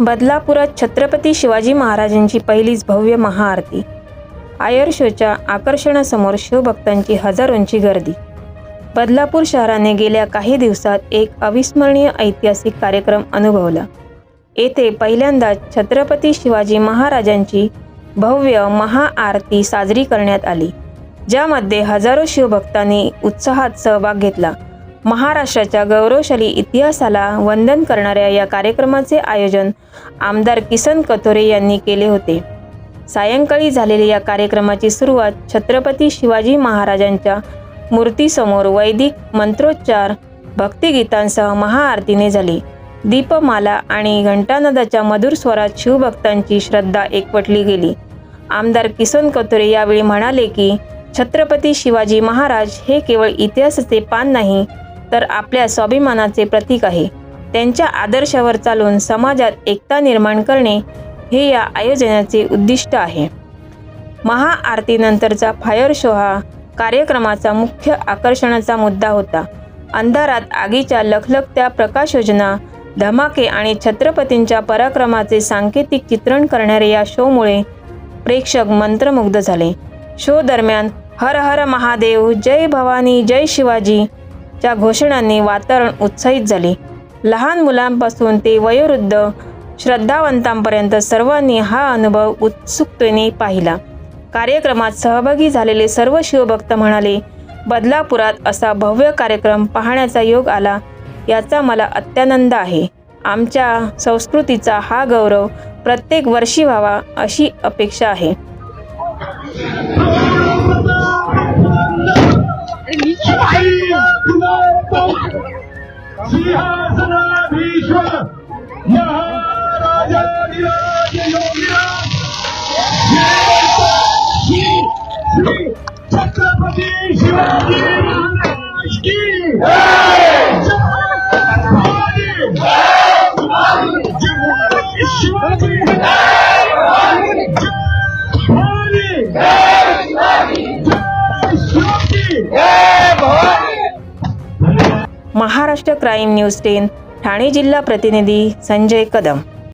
बदलापुरात छत्रपती शिवाजी महाराजांची पहिलीच भव्य महाआरती. आयर शोच्या आकर्षणासमोर शिवभक्तांची हजारोंची गर्दी. बदलापूर शहराने गेल्या काही दिवसात एक अविस्मरणीय ऐतिहासिक कार्यक्रम अनुभवला. येथे पहिल्यांदाच छत्रपती शिवाजी महाराजांची भव्य महाआरती साजरी करण्यात आली ज्यामध्ये हजारो शिवभक्तांनी उत्साहात सहभाग घेतला. महाराष्ट्राच्या गौरवशाली इतिहासाला वंदन करणाऱ्या या कार्यक्रमाचे आयोजन आमदार किसन कथोरे यांनी केले होते. सायंकाळी झालेल्या या कार्यक्रमाची सुरुवात छत्रपती शिवाजी महाराजांच्या मूर्तीसमोर वैदिक मंत्रोच्चार भक्तिगीतांसह महाआरतीने झाली. दीपमाला आणि घंटानदाच्या मधुर स्वरात शिवभक्तांची श्रद्धा एकवटली गेली. आमदार किसन कथोरे यावेळी म्हणाले की छत्रपती शिवाजी महाराज हे केवळ इतिहासाचे पान नाही तर आपल्या स्वाभिमानाचे प्रतीक आहे. त्यांच्या आदर्शावर चालून समाजात एकता निर्माण करणे हे या आयोजनाचे उद्दिष्ट आहे. महाआरतीनंतरचा फायर शो हा कार्यक्रमाचा मुख्य आकर्षणाचा मुद्दा होता. अंधारात आगीच्या लखलखत्या प्रकाशयोजना धमाके आणि छत्रपतींच्या पराक्रमाचे सांकेतिक चित्रण करणाऱ्या या शोमुळे प्रेक्षक मंत्रमुग्ध झाले. शो दरम्यान हर हर महादेव जय भवानी जय शिवाजी च्या घोषणांनी वातावरण उत्साहित झाले. लहान मुलांपासून ते वयोवृद्ध श्रद्धावंतांपर्यंत सर्वांनी हा अनुभव उत्सुकतेने पाहिला. कार्यक्रमात सहभागी झालेले सर्व शिवभक्त म्हणाले बदलापुरात असा भव्य कार्यक्रम पाहण्याचा योग आला याचा मला अत्यानंद आहे. आमच्या संस्कृतीचा हा गौरव प्रत्येक वर्षी व्हावा अशी अपेक्षा आहे. सिंहासनाधीश्वर महाराजाधिराज योगीराज श्री छत्रपती शिवाजी महाराज की जय Shivaji. Shivaji. Maharashtra crime news ten Thane जिल्हा प्रतिनिधी संजय कदम.